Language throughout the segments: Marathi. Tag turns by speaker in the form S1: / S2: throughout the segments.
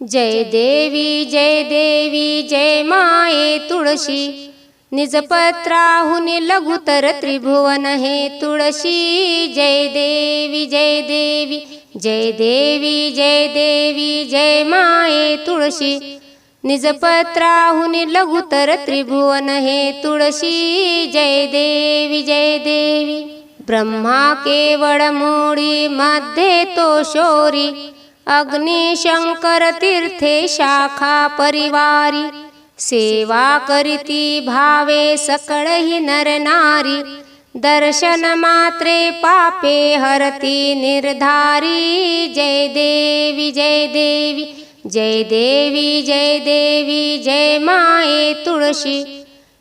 S1: जय देवी जय देवी जय माये तुळशी. निजपत्राहुनी लघुतर त्रिभुवन हे तुळशी. जय देवी जय देवी जय देवी जय देवी जय माये तुळशी. निजपत्राहुनी लघुतर त्रिभुवन हे तुळशी. जय देवी जय देवी ब्रह्मा केवळ मोडी मध्ये तो शोरी. अग्निशंकर तीर्थे शाखा परिवारी सेवा करीती भावे सकळही नर नारी दर्शन मात्रे पापे हरती निर्धारी जय देवी जय देवी जय देवी जय देवी जय माये तुळशी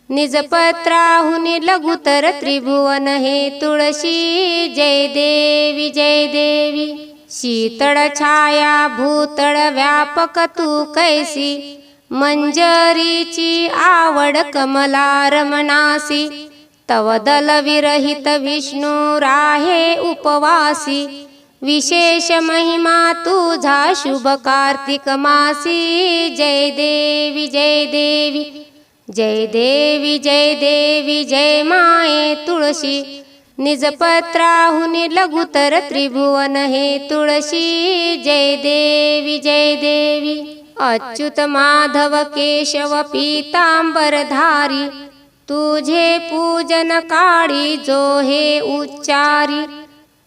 S1: निजपत्राहुनी लघुतर त्रिभुवन हे तुळशी जय देवी जय देवी शीतळ छाया भूतळ व्यापक तू कैसी? मंजरीची आवड कमला रमणासी तव दल विरहित विष्णू राहे उपवासी. विशेष महिमा तुझा शुभ कार्तिक मासी. जय देवी जय देवी जय देवी जय देवी जय माये तुळशी. निजपत्राहुनी लघुतर त्रिभुवन हे तुळशी. जय देवी जय देवी. अच्युत माधव केशव पीतांबरधारी. तुझे पूजन काळी जो हे उच्चारी.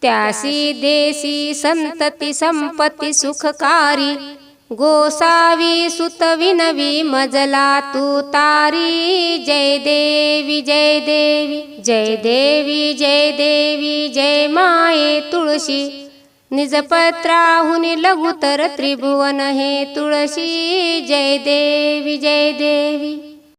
S1: त्यासी देसी संतती संपत्ती सुखकारी. गोसावी सुत विनवी मजला तू तारी जय देवी जय देवी जय देवी जय देवी जय माये तुळशी. निजपत्राहुनी लघुतर त्रिभुवन हे तुळशी जय देवी जय देवी.